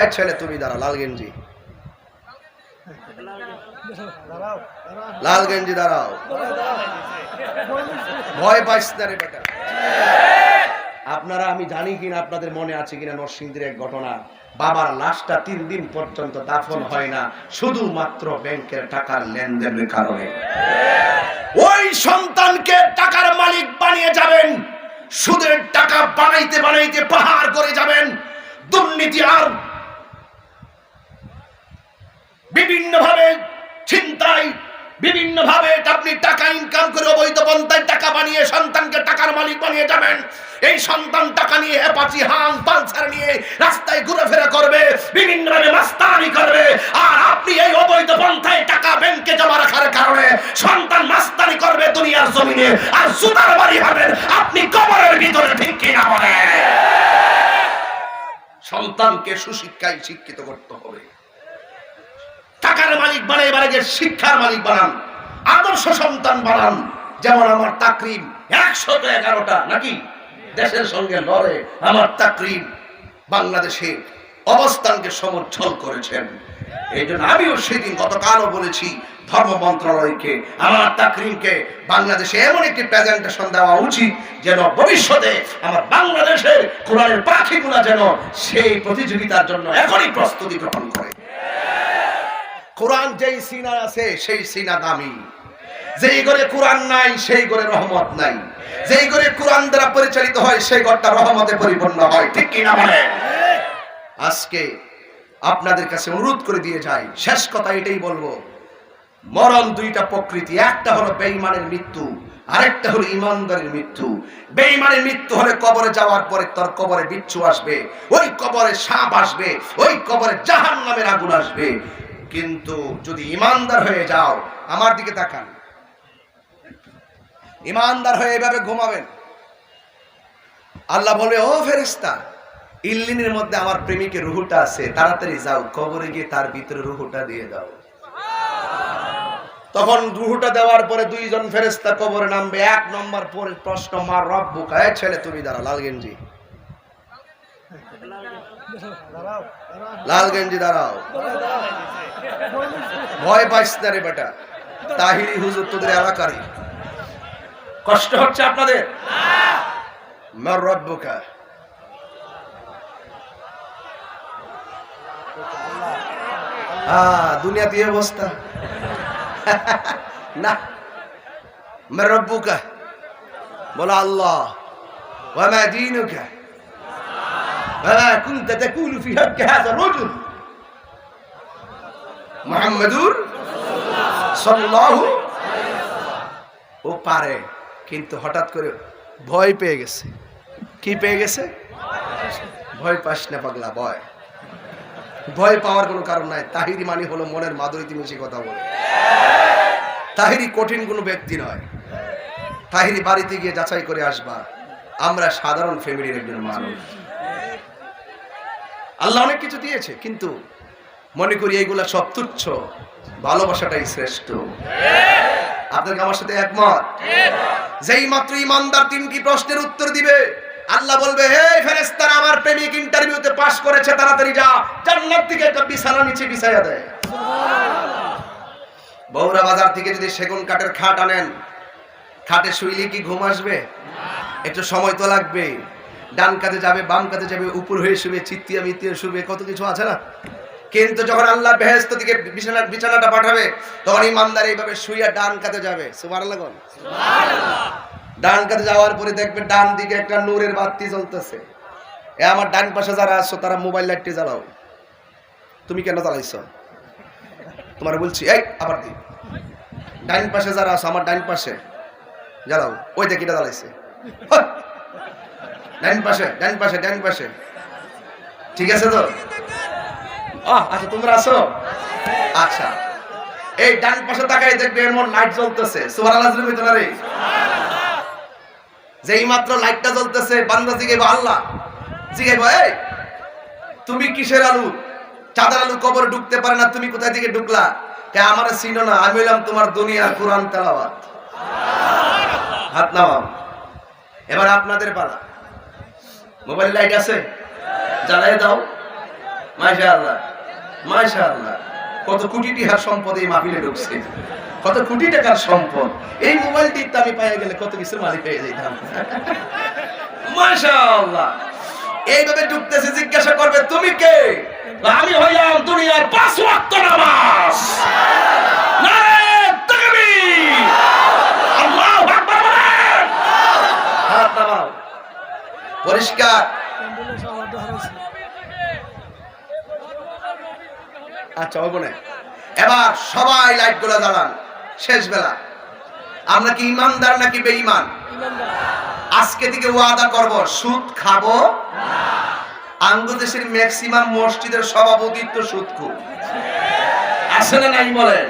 এই ছেলে তুমি দাঁড়া লাল গেঞ্জি। লাল গেঞ্জি দাঁড়াও। ভয় পাইস আপনারা, আমি জানি কিনা, আপনাদের মনে আছে কিনা নরসিংদীর এক ঘটনা। বাবার লাশটা তিন দিন পর্যন্ত দাফন হয় না, শুধুমাত্র ব্যাংকের টাকার লেনদেনের কারণে। ওই সন্তানকে টাকার মালিক বানিয়ে যাবেন, সুদের টাকা বানাইতে বানাইতে পাহাড় করে যাবেন, দুর্নীতি আর বিভিন্ন ভাবে চিন্তায় বিভিন্ন ভাবে আপনি টাকা ইনকাম করে অবৈধ পন্থায় টাকা বানিয়ে সন্তানকে টাকার মালিক বানিয়ে যাবেন। এই সন্তান টাকা নিয়ে পালসার নিয়ে রাস্তায় ঘুরেফেরা করবে বিভিন্ন ভাবে মাস্তানি করবে। আর আপনি এই অবৈধ পন্থায় টাকা ব্যাংকে জমা রাখার কারণে সন্তান মাস্তানি করবে দুনিয়ার জমিনে। আর সুতার বাড়ি হবেন আপনি কবরের ভিতরে, ঠিক কিনা বলে সন্তানকে সুশিক্ষায় শিক্ষিত করতে হবে। টাকার মালিক বানাই যে শিক্ষার মালিক বানান, আদর্শ সন্তান বানান। যেমন আমার তাকরিম একশত এগারোটা, নাকি? দেশের সঙ্গে লড়ে আমার তাকরিম বাংলাদেশে অবস্থানকে সমর্থন করেছেন। এই জন্য আমিও সেদিন গতকালও বলেছি, ধর্ম মন্ত্রণালয়কে, আমার তাকরিমকে বাংলাদেশে এমন একটি প্রেজেন্টেশন দেওয়া উচিত যেন ভবিষ্যতে আমার বাংলাদেশের কোরআনের পাখিগুলা যেন সেই প্রতিযোগিতার জন্য এখনই প্রস্তুতি গ্রহণ করে। কোরআন যেই সিনা আছে, সেই সিনা দামি। যেই ঘরে কোরআন নাই, সেই ঘরে রহমত নাই। যেই ঘরে কোরআন দ্বারা পরিচালিত হয়, সেই ঘরটা রহমতে পরিপূর্ণ হয়। ঠিক কি না বলে? আজকে আপনাদের কাছে অনুরোধ করে দিয়ে যাই। শেষ কথা এটাই বলব। মরণ দুইটা প্রকৃতি, একটা হলো বেঈমানের মৃত্যু, আরেকটা হলো ইমানদারের মৃত্যু। বেঈমানের মৃত্যু হলে কবরে যাওয়ার পরে তোর কবরে বিচ্ছু আসবে, ওই কবরে সাপ আসবে, ওই কবরে জাহান নামের আগুন আসবে। কিন্তু যদি ইমানদার হয়ে যাও, আমার দিকে তাকান। ইমানদার হয়ে এভাবে ঘুমাবেন। আল্লাহ বলবে ও ফেরিস্তা ইল্লিনের মধ্যে আমার প্রেমিকের রুহুটা আছে, তাড়াতাড়ি যাও, কবরে গিয়ে তার ভিতরে রুহুটা দিয়ে দাও। তখন রুহুটা দেওয়ার পরে দুইজন ফেরেস্তা কবরে নামবে। এক নম্বর পরে প্রশ্ন মার রব বুকায় ছেলে তুমি দাঁড়া লাল গেঞ্জি। লাল গেঞ্জি দাঁড়াও। ভয় পাইছে না রে বেটা। তাহিরি হুজুর তোদের এলাকারই। কষ্ট হচ্ছে আপনাদের? মার রব্বুকা। হ্যাঁ দুনিয়াতে এই অবস্থা। না। মার রব্বুকা। বলা আল্লাহ। ওয়া মা দীনুকা। كنت تقول في حق هذا الرجل মোহাম্মদুর সাল্লাল্লাহু ও পারে কিন্তু হঠাৎ করে ভয় পেয়ে গেছে কি পেয়ে গেছে ভয় পাস না পাগলা ভয় ভয় পাওয়ার কোনো কারণ নাই তাহিরি মানে হলো মনের মাধুরীতি মিশে কথা বলে তাহিরি কঠিন কোনো ব্যক্তি নয় তাহিরি বাড়িতে গিয়ে যাচাই করে আসবা আমরা সাধারণ ফ্যামিলির একজন মানুষ আল্লাহ অনেক কিছু দিয়েছে, কিন্তু মনে করি এইগুলা সব তুচ্ছ। ভালোবাসাটাই শ্রেষ্ঠ। আপনাদের আমার সাথে একমত? যেই মাত্র ইমানদার তিনটি প্রশ্নের উত্তর দিবে? আল্লাহ বলবে, হে ফেরেস্তারা আমার প্রেমিক ইন্টারভিউতে পাশ করেছে, তাড়াতাড়ি যা। জান্নাত থেকে একটা বিছানা নিচে বিছাইয়া দেয়। বৌরা বাজার থেকে যদি সেগুন কাঠের খাট আনেন, খাটে শুইলে কি ঘুম আসবে? একটু সময় তো লাগবে ডান কাতে যাবে বাম কাতে যাবে উপর হয়ে শুবে চিত্তিয়া মিত্তিয়া শুবে কত কিছু আছে না? কিন্তু যখন আল্লাহ বেহেস্ত দিকে বিছানা বিছানাটা পাঠাবে তখন ইমানদার এইভাবে শুইয়া ডান কাতে যাবে। সুবার লাগুন ডান কাতে যাওয়ার পরে দেখবে ডান দিকে একটা নূরের বাতি জ্বলতেছে। এ আমার ডান পাশে যারা আসছো তারা মোবাইল লাইটটি জ্বালাও। তুমি কেন জ্বালাইছ? তোমার বলছি এই আবার দি। ডাইন পাশে যারা আসো আমার ডাইন পাশে। জ্বালাও। ওই দেখিটা জ্বালাইছে। ডাইন পাশে ডাইন পাশে ডাইন পাশে। ঠিক আছে তো? আচ্ছা তোমরা আছো? আচ্ছা। এই ডান পাশে তাকাই দেখবে এমন লাইট জ্বলতেছে। মাত্র লাইটটা জ্বলতেছে, বান্দা জিগাইব আল্লাহ। জিগাইব, এই, তুমি কিসের আলু? চাঁদার আলু কবরে ঢুকতে পারে না, তুমি কোথায় থেকে ঢুকলা? কে আমার চিনো না? আমি হইলাম তোমার দুনিয়ার কোরআন তেলাওয়াত। হাত নামাও। এবার আপনাদের পালা। মোবাইল লাইট আছে? জ্বালাই দাও। মাশাআল্লাহ মাশাআল্লাহ। কত কোটি টাকার সম্পদ এই মাহফিলে ঢুকছে। কত কোটি টাকার সম্পদ। এই মোবাইলটি আমি পাইয়া গেলে কত কিছু মালিক হয়ে যেতাম মাশাআল্লাহ। এইভাবে ঢুকতেছে, জিজ্ঞাসা করবে, তুমি কে? আমি হইলাম দুনিয়ার পাঁচ ওয়াক্ত নামাজ। আল্লাহু হাত নামাও। পরিষ্কার। আচ্ছা ওই বোনে এবার সবাই লাইটগুলো দাঁড়ান শেষ বেলা আমরা কি ইমানদার নাকি বেঈমান? আজকে থেকে ওয়াদা করব, সুদ খাব। আঙ্গুদেশের ম্যাক্সিমাম মসজিদের সভাপতিত্ব সুদ খুব। আছে না নাই বলেন?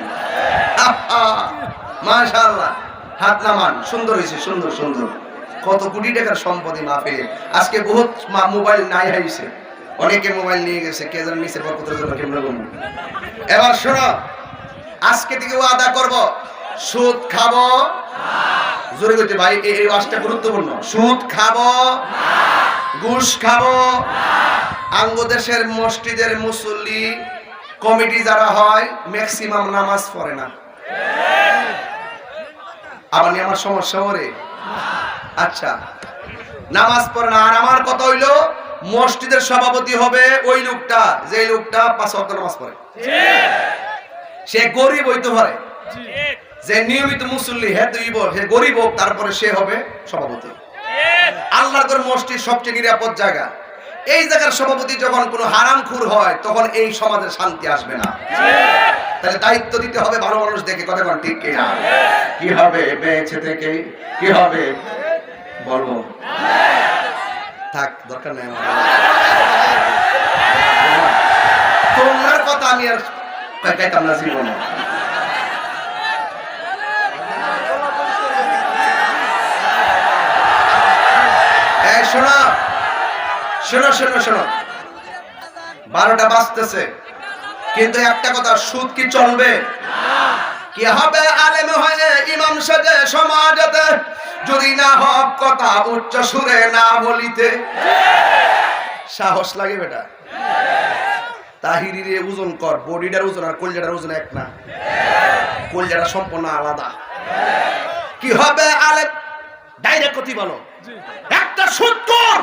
মাশাআল্লাহ। হাত নামান। সুন্দর হয়েছে, সুন্দর সুন্দর। কত কোটি টাকার সম্পত্তি মাফে আজকে বহুত মা- মোবাইল নাই হাইছে। অনেকে মোবাইল নিয়ে গেছে, কে যেন নিচে বরকতের এবার শোনো, আজকে থেকে ওয়াদা করব, সুদ খাব। জোরে করতে ভাই এই ওয়াজটা গুরুত্বপূর্ণ। সুদ খাব, ঘুষ খাব। আঙ্গদেশের মসজিদের মুসল্লি কমিটি যারা হয় ম্যাক্সিমাম নামাজ পড়ে না। আবার আমার সমস্যা ওরে। আচ্ছা নামাজ পড়ে না আর আমার কথা হইল, মসজিদের সভাপতি হবে ওই লোকটা যে লোকটা পাঁচ ওয়াক্ত নামাজ পড়ে। সে গরিব হইতে পারে। যে নিয়মিত মুসল্লি হ্যাঁ তুই সে গরিব হোক, তারপরে সে হবে সভাপতি। আল্লাহর মসজিদ সবচেয়ে নিরাপদ জায়গা। এই জায়গার সভাপতি যখন কোনো হারাম খুর হয়, তখন এই সমাজের শান্তি আসবে না। তাহলে দায়িত্ব দিতে হবে ভালো মানুষ দেখে, কথা ঠিক কিনা? কি হবে বেঁচে থেকে? কি হবে? বলব থাক দরকার নেই আমার। তোমার কথা আমি আর না জীবনে। শোনো শোনো শোনো শোনো। বারোটা বাজতেছে। কিন্তু একটা কথা সুদ কি চলবে? কি হবে আলেম হয়ে ইমাম সাজে সমাজতে? যদি না হক কথা উচ্চ সুরে না বলিতে। সাহস লাগে বেটা। তাহিরিরে ওজন কর বডিটার ওজন আর কলজাটার ওজন এক না। কলজাটা সম্পূর্ণ আলাদা। কি হবে আলেম? ডাইরেক্ট কথা বলো একটা সুৎকর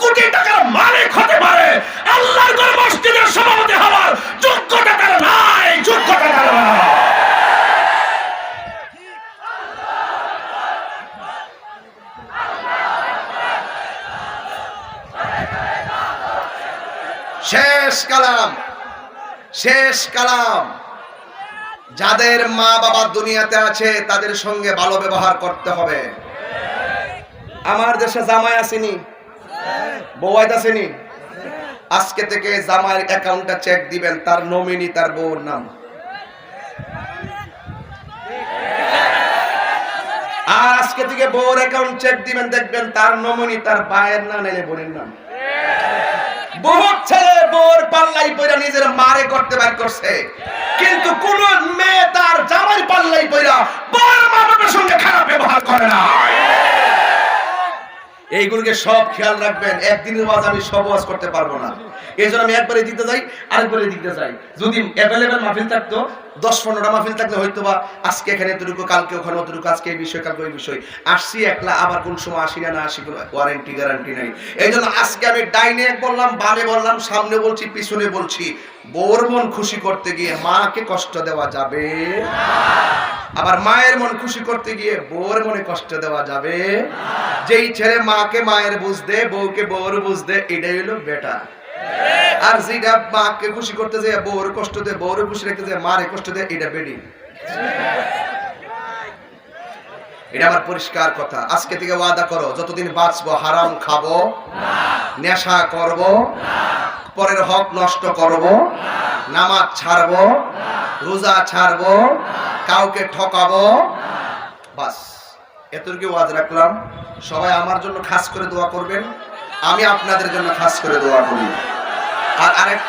কোটি টাকার মালিক হতে পারে। আল্লাহর ঘর মসজিদের সভাপতি হওয়ার যোগ্যতা তার নাই যোগ্যতা তার নাই। শেষ কালাম। শেষ কালাম। যাদের মা বাবা দুনিয়াতে আছে, তাদের সঙ্গে ভালো ব্যবহার করতে হবে। আমার দেশে জামাই আসেনি। বউয়াইত আসেনি। আজকে থেকে জামাইয়ের অ্যাকাউন্টটা চেক দিবেন, তার নমিনি, তার বউর নাম। আর আজকে থেকে বউর অ্যাকাউন্ট চেক দিবেন, দেখবেন তার নমিনি, তার বায়ের নাম এনে বোনের নাম। বহুত ছেলে বোর পাল্লাই পয়রা নিজের মারে করতে বার করছে। কিন্তু কোন মেয়ে তার জামাই পাল্লাই পয়রা বড় মা বাবার সঙ্গে খারাপ ব্যবহার করে না এইগুলোকে সব খেয়াল রাখবেন, একদিনের ওয়াজ আমি সব ওয়াজ করতে পারব না। এই জন্য আমি একবারে দিতে যাই, আরেকবারে দিতে যাই। যদি অ্যাভেলেবেল মাহফিল থাকতো, দশ পনেরোটা মাহফিল থাকলে হয়তো বা আজকে এখানে এতটুকু, কালকে ওখানে অতটুকু, আজকে এই বিষয়, কালকে ওই বিষয়। আসছি একলা, আবার কোন সময় আসি না না আসি ওয়ারেন্টি গ্যারান্টি নাই। এই জন্য আজকে আমি ডাইনে এক বললাম, বামে বললাম, সামনে বলছি, পিছনে বলছি। বোর মন খুশি করতে গিয়ে মাকে কষ্ট দেওয়া যাবে আবার মায়ের মন খুশি করতে গিয়ে বউর মনে কষ্ট দেওয়া যাবে। যেই ছেলে মাকে মায়ের বুঝ দে, বউকে বউর বুঝ দে, এটাই হলো বেটা। আর যেটা মাকে খুশি করতে যায় বউর কষ্ট দে, বউর খুশি রাখতে যায় মারে কষ্ট দে, এটা বেডি এটা আমার পরিষ্কার কথা। আজকে থেকে ওয়াদা করো, যতদিন বাঁচবো, হারাম খাব, নেশা করব, পরের হক নষ্ট করব, নামাজ ছাড়বো, রোজা ছাড়বো কাউকে ঠকাবো? বাস এতটুকু ওয়াজ রাখলাম। সবাই আমার জন্য খাস করে দোয়া করবেন, আমি আপনাদের জন্য খাস করে দোয়া করি। আর আরেক